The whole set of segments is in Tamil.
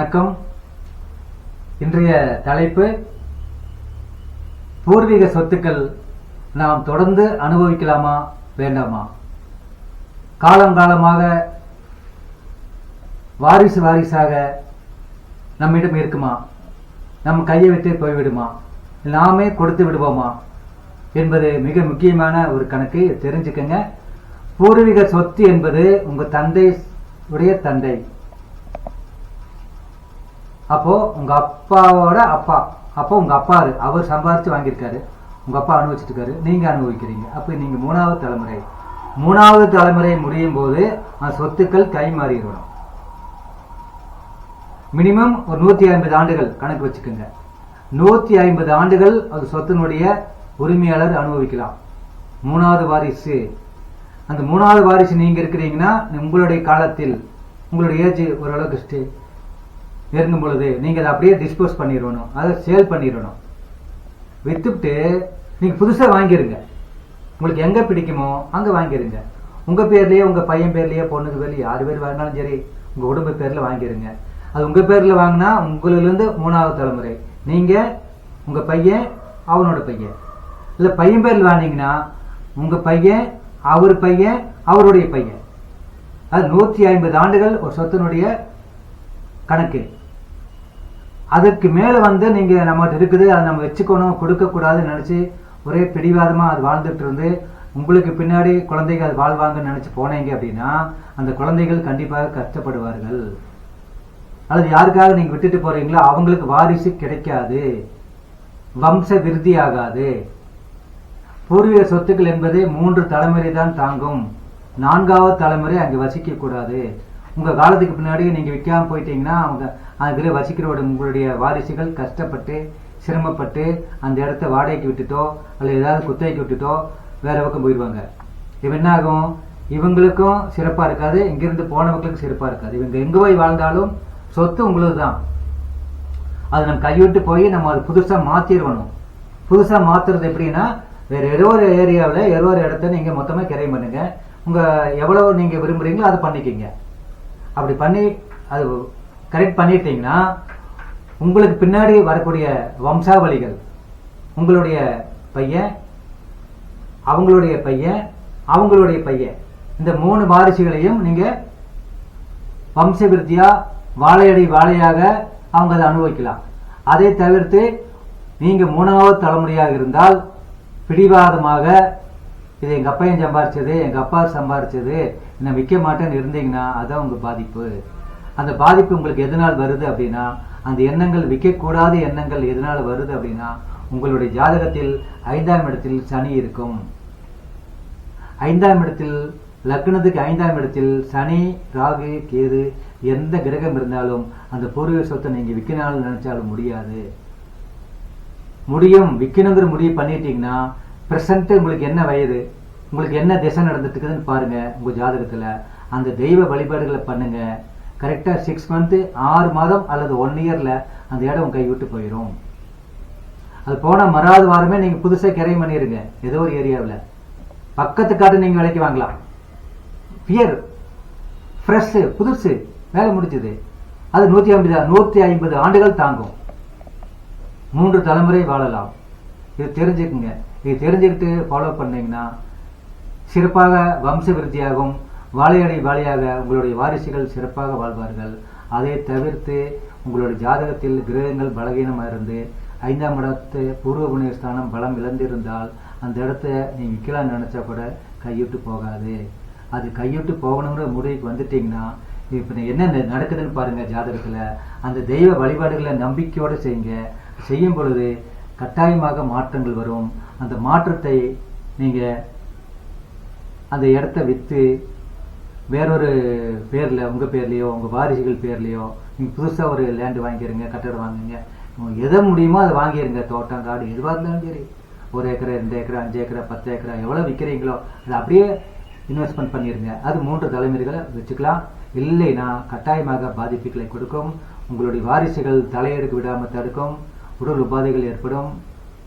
வணக்கம். இன்றைய தலைப்பு பூர்வீக சொத்துக்கள் நாம் தொடர்ந்து அனுபவிக்கலாமா வேண்டாமா? காலங்காலமாக வாரிசு வாரிசாக நம்மிடம் இருக்குமா? நம் கையை விட்டு போய்விடுமா? நாமே கொடுத்து விடுவோமா? என்பது மிக முக்கியமான ஒரு கணக்கு. தெரிஞ்சுக்கங்க. பூர்வீக சொத்து என்பது உங்க தந்தை உடைய தந்தை. அப்போ உங்க அப்பாவோட அப்பா அப்போ உங்க அப்பா அவர் சம்பாதிச்சு வாங்கியிருக்காரு. உங்க அப்பா அனுபவிச்சிருக்காரு. இருக்காரு நீங்க அனுபவிக்கிறீங்க. அப்ப நீங்க மூணாவது தலைமுறை. மூணாவது தலைமுறை முடியும் போது அந்த சொத்துக்கள் கை மாறிடணும் மினிமம் ஒரு நூத்தி ஐம்பது ஆண்டுகள் கணக்கு வச்சுக்கோங்க. நூத்தி ஐம்பது ஆண்டுகள் அது சொத்தினுடைய உரிமையாளர் அனுபவிக்கலாம். மூணாவது வாரிசு. அந்த மூணாவது வாரிசு நீங்க இருக்கிறீங்கன்னா உங்களுடைய காலத்தில் உங்களுடைய ஏஜ் ஓரளவுக்கு ஸ்டே நெருங்கும் பொழுது நீங்கள் அதை அப்படியே டிஸ்போஸ் பண்ணிடணும். அதை சேல் பண்ணிடணும். விற்றுட்டு நீங்கள் புதுசாக வாங்கிடுங்க உங்களுக்கு எங்கே பிடிக்குமோ அங்கே வாங்கிருங்க. உங்கள் பேர்லேயே உங்கள் பையன் பேர்லேயே பொண்ணுக்கு பேர்லேயே யார் பேர் வாங்கினாலும் சரி உங்கள் குடும்ப பேரில் வாங்கிடுங்க அது உங்கள் பேரில் வாங்கினா உங்களிலேருந்து மூணாவது தலைமுறை. நீங்கள் உங்கள் பையன் அவனோட பையன். இல்லை பையன் பேரில் வாங்கினீங்கன்னா உங்கள் பையன் அவர் பையன் அவருடைய பையன். அது நூற்றி ஐம்பது ஆண்டுகள் ஒரு சொத்தினுடைய கணக்கு. அதற்கு மேல வந்து நீங்க நம்மகிட்ட இருக்குது அதை நம்ம வச்சுக்கணும் கொடுக்கக்கூடாதுன்னு நினச்சி ஒரே பிடிவாதமா அது வாழ்ந்துட்டு இருந்து உங்களுக்கு பின்னாடி குழந்தைகள் அது வாழ்வாங்கன்னு நினைச்சு போனீங்க அப்படின்னா அந்த குழந்தைகள் கண்டிப்பாக கஷ்டப்படுவார்கள். அல்லது யாருக்காக நீங்க விட்டுட்டு போறீங்களோ அவங்களுக்கு வாரிசு கிடைக்காது. வம்ச விருத்தி ஆகாது. பூர்வீக சொத்துக்கள் என்பது மூன்று தலைமுறை தான் தாங்கும். நான்காவது தலைமுறை அங்கு வசிக்க உங்கள் உங்க காலத்துக்கு பின்னாடி நீங்க விற்காம போயிட்டீங்கன்னா அவங்க அதுல வசிக்கிறோட உங்களுடைய வாரிசுகள் கஷ்டப்பட்டு சிரமப்பட்டு அந்த இடத்த வாடகைக்கு விட்டுட்டோ அல்லது ஏதாவது குத்தகைக்கு விட்டுட்டோ வேற பக்கம் போயிடுவாங்க. இவன் என்ன ஆகும்? இவங்களுக்கும் சிறப்பா இருக்காது இங்கிருந்து போனவங்களுக்கும் சிறப்பா இருக்காது. இவங்க எங்க போய் வாழ்ந்தாலும் சொத்து உங்களுக்கு தான் அது நம்ம கைவிட்டு போய் நம்ம அது புதுசா மாத்திடணும் புதுசா மாத்துறது எப்படின்னா வேற ஏதோ ஒரு ஏரியாவில் ஏதோ ஒரு இடத்த நீங்க மொத்தமா கிரையம் பண்ணுங்க. உங்க எவ்வளவு நீங்க விரும்புறீங்களோ அதை பண்ணிக்கிங்க. அப்படி பண்ணி அது கரெக்ட் பண்ணிட்டீங்கன்னா உங்களுக்கு பின்னாடி வரக்கூடிய வம்சாவளிகள் உங்களுடைய பையன் அவங்களுடைய பையன் அவங்களுடைய பையன் இந்த மூணு வாரிசுகளையும் நீங்க வம்சபிருத்தியா வாழையடி வாழையாக அவங்க அதை அனுபவிக்கலாம். அதை தவிர்த்து நீங்க மூணாவது தலைமுறையாக இருந்தால் பிடிவாதமாக இது எங்க அப்பையன் சம்பாரிச்சது எங்க அப்பா சம்பாரிச்சது. நான் விற்க மாட்டேன்னு இருந்தீங்கன்னா அதான் உங்க பாதிப்பு. அந்த பாதிப்பு உங்களுக்கு எதனால் வருது அப்படின்னா அந்த எண்ணங்கள் விற்கக்கூடாத எண்ணங்கள் எதனால் வருது அப்படின்னா உங்களுடைய ஜாதகத்தில் ஐந்தாம் இடத்தில் சனி இருக்கும். ஐந்தாம் இடத்தில் லக்னத்துக்கு ஐந்தாம் இடத்தில் சனி ராகு கேது எந்த கிரகம் இருந்தாலும் அந்த பூர்வீக சொத்தை நீங்க விற்கனாலும் நினைச்சாலும் முடியாது. முடியும். விற்கணுங்கிற முடிவு பண்ணிட்டீங்கன்னா ப்ரெசண்ட்டு உங்களுக்கு என்ன வயது உங்களுக்கு என்ன திசை நடந்துட்டு இருக்குதுன்னு பாருங்க உங்கள் ஜாதகத்துல. அந்த தெய்வ வழிபாடுகளை பண்ணுங்க. கரெக்டா சிக்ஸ் மந்த்து ஆறு மாதம் அல்லது ஒன் இயர்ல அந்த இடம் உங்கள் கைவிட்டு போயிடும் அது போனால் மறாவது வாரமே நீங்க புதுசா கிரை பண்ணிருங்க. ஏதோ ஒரு ஏரியாவில். பக்கத்து காட்டு நீங்கள் விலைக்கு வாங்கலாம். பியர் ஃப்ரெஷ்ஷு புதுசு வேலை முடிஞ்சது. அது நூத்தி ஐம்பது நூத்தி ஐம்பது ஆண்டுகள் தாங்கும். மூன்று தலைமுறை வாழலாம். இது தெரிஞ்சுக்குங்க. இதை தெரிஞ்சுக்கிட்டு ஃபாலோ பண்ணீங்கன்னா சிறப்பாக வம்ச விருத்தியாகும் வாழையடை வாழையாக உங்களுடைய வாரிசுகள் சிறப்பாக வாழ்வார்கள். அதை தவிர்த்து உங்களுடைய ஜாதகத்தில் கிரகங்கள் பலகீனமாக இருந்து ஐந்தாம் இடத்து பூர்வ புண்ணியஸ்தானம் பலம் இழந்திருந்தால் அந்த இடத்த நீ விற்கலாம்னு நினச்சா கூட கையிட்டு போகாது. அது கையிட்டு போகணுங்கிற முடிவுக்கு வந்துட்டீங்கன்னா இப்போ என்ன நடக்குதுன்னு பாருங்க ஜாதகத்தில். அந்த தெய்வ வழிபாடுகளை நம்பிக்கையோடு செய்யுங்க. செய்யும் பொழுது கட்டாயமாக மாற்றங்கள் வரும். அந்த மாற்றத்தை நீங்க அந்த இடத்த விற்று வேறொரு பேர்ல உங்க பேர்லேயோ உங்க வாரிசுகள் பேர்லேயோ நீங்கள் புதுசா ஒரு லேண்டு வாங்கிடுங்க கட்டடம் வாங்குங்க எதை முடியுமோ அதை வாங்கிடுங்க தோட்டம் காடு எதுவாக இருந்தாலும் சரி. ஒரு ஏக்கரை ரெண்டு ஏக்கரா அஞ்சு ஏக்கரா பத்து ஏக்கரா எவ்வளவு விற்கிறீங்களோ அதை அப்படியே இன்வெஸ்ட்மெண்ட் பண்ணிடுங்க அது மூன்று தலைமுறைகளை வச்சுக்கலாம். இல்லைன்னா கட்டாயமாக பாதிப்புகளை கொடுக்கும். உங்களுடைய வாரிசுகள் தலையெடுக்க விடாமல் தடுக்கும். உடல் உபாதைகள் ஏற்படும்.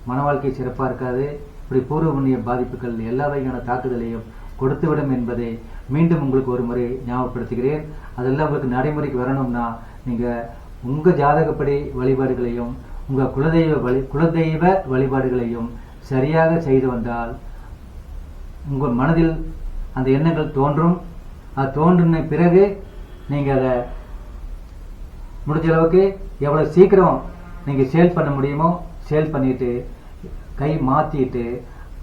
மன வாழ்க்கை சிறப்பாக இருக்காது. இப்படி பூர்வ புண்ணிய பாதிப்புகள் எல்லா வகையான தாக்குதலையும் கொடுத்துவிடும் என்பதை மீண்டும் உங்களுக்கு ஒரு முறை ஞாபகப்படுத்துகிறேன். அதெல்லாம் உங்களுக்கு நடைமுறைக்கு வரணும்னா நீங்கள் உங்கள் ஜாதகப்படி வழிபாடுகளையும் உங்கள் குலதெய்வ வழி குலதெய்வ வழிபாடுகளையும் சரியாக செய்து வந்தால் உங்கள் மனதில் அந்த எண்ணங்கள் தோன்றும். அது தோன்றின பிறகு நீங்கள் அதை முடிஞ்ச அளவுக்கு எவ்வளோ சீக்கிரம் நீங்க சேல் பண்ண முடியுமோ சேல் பண்ணிட்டு கை மாத்திட்டு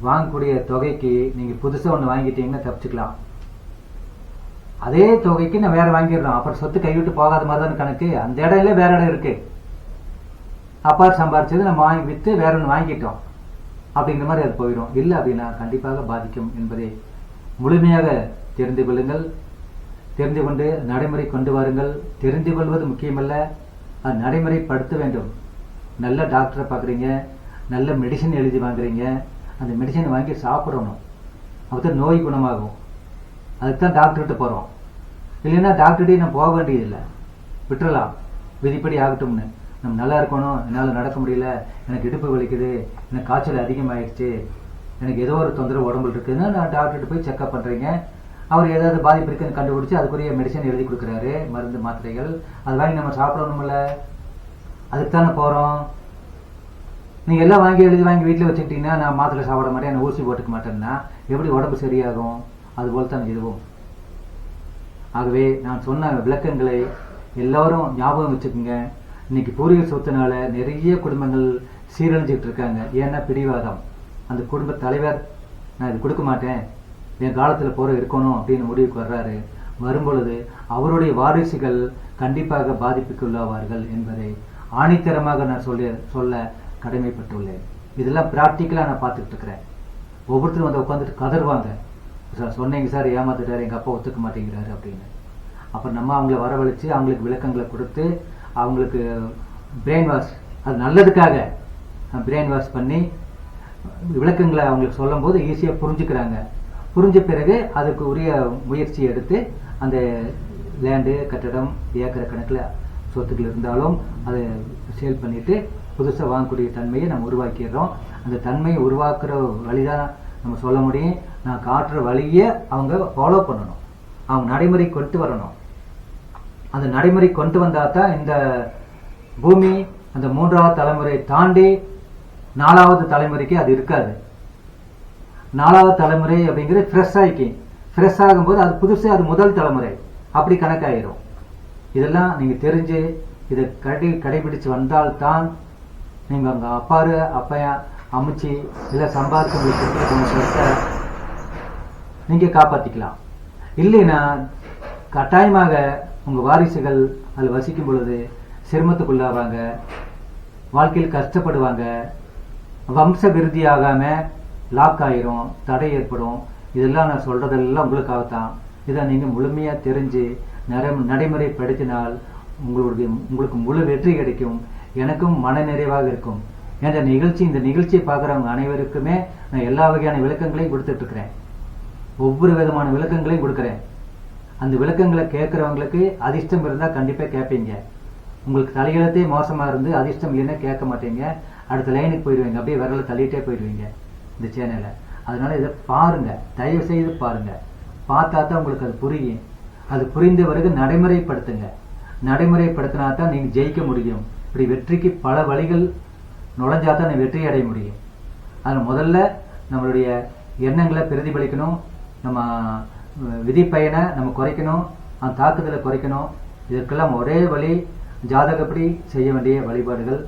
வாங்கக்கூடிய தொகைக்கு நீங்க புதுசா ஒன்று வாங்கிட்டீங்கன்னா தப்பிச்சுக்கலாம். அதே தொகைக்கு நான் வேற வாங்கிடுறோம் அப்புறம் சொத்து கைவிட்டு போகாத மாதிரி தான் கணக்கு? அந்த இடையில வேற இடம் இருக்கு. அப்பா சம்பாரிச்சது நம்ம வாங்கி விற்று வேற ஒன்று வாங்கிட்டோம். அப்படிங்கிற மாதிரி அது போயிடும். இல்லை அப்படின்னா கண்டிப்பாக பாதிக்கும் என்பதை முழுமையாக தெரிந்து கொள்ளுங்கள். தெரிந்து கொண்டு நடைமுறை கொண்டு வாருங்கள். தெரிந்து கொள்வது முக்கியமல்ல. அது நடைமுறைப்படுத்த வேண்டும். நல்ல டாக்டரை பார்க்குறீங்க நல்ல மெடிசன் எழுதி வாங்குறீங்க அந்த மெடிசனை வாங்கி சாப்பிடணும். அப்பதான் நோய் குணமாகும். அதுக்கு தான் டாக்டர்கிட்ட போகிறோம் இல்லைன்னா டாக்டர்கிட்டே நம்ம போக வேண்டியதில்லை. விட்டுறலாம். விதிப்படி ஆகட்டும்னு. நம்ம நல்லா இருக்கணும். என்னால் நடக்க முடியல. எனக்கு இடுப்பு வலிக்குது. எனக்கு காய்ச்சல் அதிகமாகிடுச்சு எனக்கு ஏதோ ஒரு தொந்தரவு உடம்புல இருக்குதுன்னா நான் டாக்டர்கிட்ட போய் செக்அப் பண்ணுறீங்க அவர் ஏதாவது பாதிப்பு இருக்குன்னு கண்டுபிடிச்சி அதுக்குரிய மெடிசன் எழுதி கொடுக்குறாரு. மருந்து மாத்திரைகள். அது வாங்கி நம்ம சாப்பிடணும்ல. அதுக்கு தானே போகிறோம் நீங்கள் எல்லாம் வாங்கி எழுதி வாங்கி வீட்டில் வச்சுக்கிட்டீங்கன்னா நான் மாத்திரை சாப்பிட மாட்டேன் நான் ஊசி போட்டுக்க மாட்டேன்னா எப்படி உடம்பு சரியாகும்? அதுபோல் தான் இதுவும். ஆகவே நான் சொன்ன விளக்கங்களை எல்லாரும் ஞாபகம் வச்சுக்கோங்க. இன்னைக்கு பூர்வீக சொத்துனால நிறைய குடும்பங்கள் சீரழிஞ்சிக்கிட்டு இருக்காங்க. ஏன்னா பிடிவாதம். அந்த குடும்ப தலைவர் நான் இது கொடுக்க மாட்டேன். என் காலத்தில் போகிற இருக்கணும் அப்படின்னு முடிவுக்கு வர்றாரு. வரும்பொழுது அவருடைய வாரிசுகள் கண்டிப்பாக பாதிப்புக்குள்ளாவார்கள் என்பதை ஆணித்தரமாக நான் சொல்ல சொல்ல கடமைப்பட்டுள்ளேன். இதெல்லாம் பிராக்டிக்கலாக நான் பார்த்துக்கிட்டு இருக்கிறேன். ஒவ்வொருத்தரும் வந்து உட்காந்துட்டு கதருவாங்க சார் சொன்னீங்க சார் ஏமாத்துட்டாரு எங்கள் அப்பா ஒத்துக்க மாட்டேங்கிறாரு அப்படின்னு. அப்போ நம்ம அவங்கள வரவழைச்சு அவங்களுக்கு விளக்கங்களை கொடுத்து அவங்களுக்கு பிரெயின் வாஷ் அது நல்லதுக்காக பிரெயின் வாஷ் பண்ணி விளக்கங்களை அவங்களுக்கு சொல்லும்போது ஈஸியாக புரிஞ்சுக்கிறாங்க. புரிஞ்ச பிறகு அதுக்கு உரிய முயற்சி எடுத்து அந்த லேண்டு கட்டடம் ஏக்கர் கணக்கில் சொத்துக்கள் இருந்தாலும் அதை சேல் பண்ணிட்டு புதுசாக வாங்கக்கூடிய தன்மையை நம்ம உருவாக்கிடுறோம். அந்த தன்மையை உருவாக்குற வழிதான் நம்ம சொல்ல முடியும். நான் காட்டுற வழியை அவங்க ஃபாலோ பண்ணணும். அவங்க நடைமுறை கொண்டு வரணும். அந்த நடைமுறை கொண்டு வந்தால் தான் இந்த பூமி அந்த மூன்றாவது தலைமுறை தாண்டி நாலாவது தலைமுறைக்கு அது இருக்காது. நாலாவது தலைமுறை அப்படிங்கிறது ஃப்ரெஷ் ஆகிக்கும் ஃப்ரெஷ் ஆகும்போது அது புதுசு அது முதல் தலைமுறை. அப்படி கணக்காயிரும். இதெல்லாம் நீங்க தெரிஞ்சு இதை கடை கடைபிடிச்சு வந்தால்தான் நீங்க உங்க அப்பாரு அப்பையா அமைச்சு இல்ல சம்பாதிச்சு உங்களுக்கு சொத்தை நீங்க காப்பாத்திக்கலாம். இல்லைன்னா கட்டாயமாக உங்க வாரிசுகள் அதில் வசிக்கும் பொழுது சிரமத்துக்குள்ளாவாங்க வாழ்க்கையில் கஷ்டப்படுவாங்க வம்ச விருதி ஆகாம லாக் ஆயிரும் தடை ஏற்படும். இதெல்லாம் நான் சொல்றதெல்லாம் உங்களுக்காகத்தான். இதை நீங்கள் முழுமையாக தெரிஞ்சு நட நடைமுறைப்படுத்தினால் உங்களுடைய உங்களுக்கு முழு வெற்றி கிடைக்கும். எனக்கும் மன நிறைவாக இருக்கும். என்ற நிகழ்ச்சி இந்த நிகழ்ச்சியை பார்க்குறவங்க அனைவருக்குமே நான் எல்லா வகையான விளக்கங்களையும் கொடுத்துட்ருக்குறேன். ஒவ்வொரு விதமான விளக்கங்களையும் கொடுக்குறேன். அந்த விளக்கங்களை கேட்குறவங்களுக்கு அதிர்ஷ்டம் இருந்தால் கண்டிப்பாக கேட்பீங்க. உங்களுக்கு தலையெழுத்தே மோசமாக இருந்து அதிர்ஷ்டம் இல்லைன்னா கேட்க மாட்டீங்க. அடுத்த லைனுக்கு போயிடுவீங்க. அப்படியே விரலை தள்ளிகிட்டே போயிடுவீங்க இந்த சேனலை. அதனால இதை பாருங்கள் தயவு செய்து பாருங்கள் பார்த்தா தான் உங்களுக்கு அது புரியும். அது புரிந்த பிறகு நடைமுறைப்படுத்துங்க. நடைமுறைப்படுத்தினா தான் நீங்க ஜெயிக்க முடியும். இப்படி வெற்றிக்கு பல வழிகள் நுழைஞ்சா தான் வெற்றி அடைய முடியும். அதில் முதல்ல நம்மளுடைய எண்ணங்களை பிரதிபலிக்கணும். நம்ம விதிப்பயனை நம்ம குறைக்கணும். அந்த தாக்குதலை குறைக்கணும். இதற்கெல்லாம் ஒரே வழி ஜாதகப்படி செய்ய வேண்டிய வழிபாடுகள்.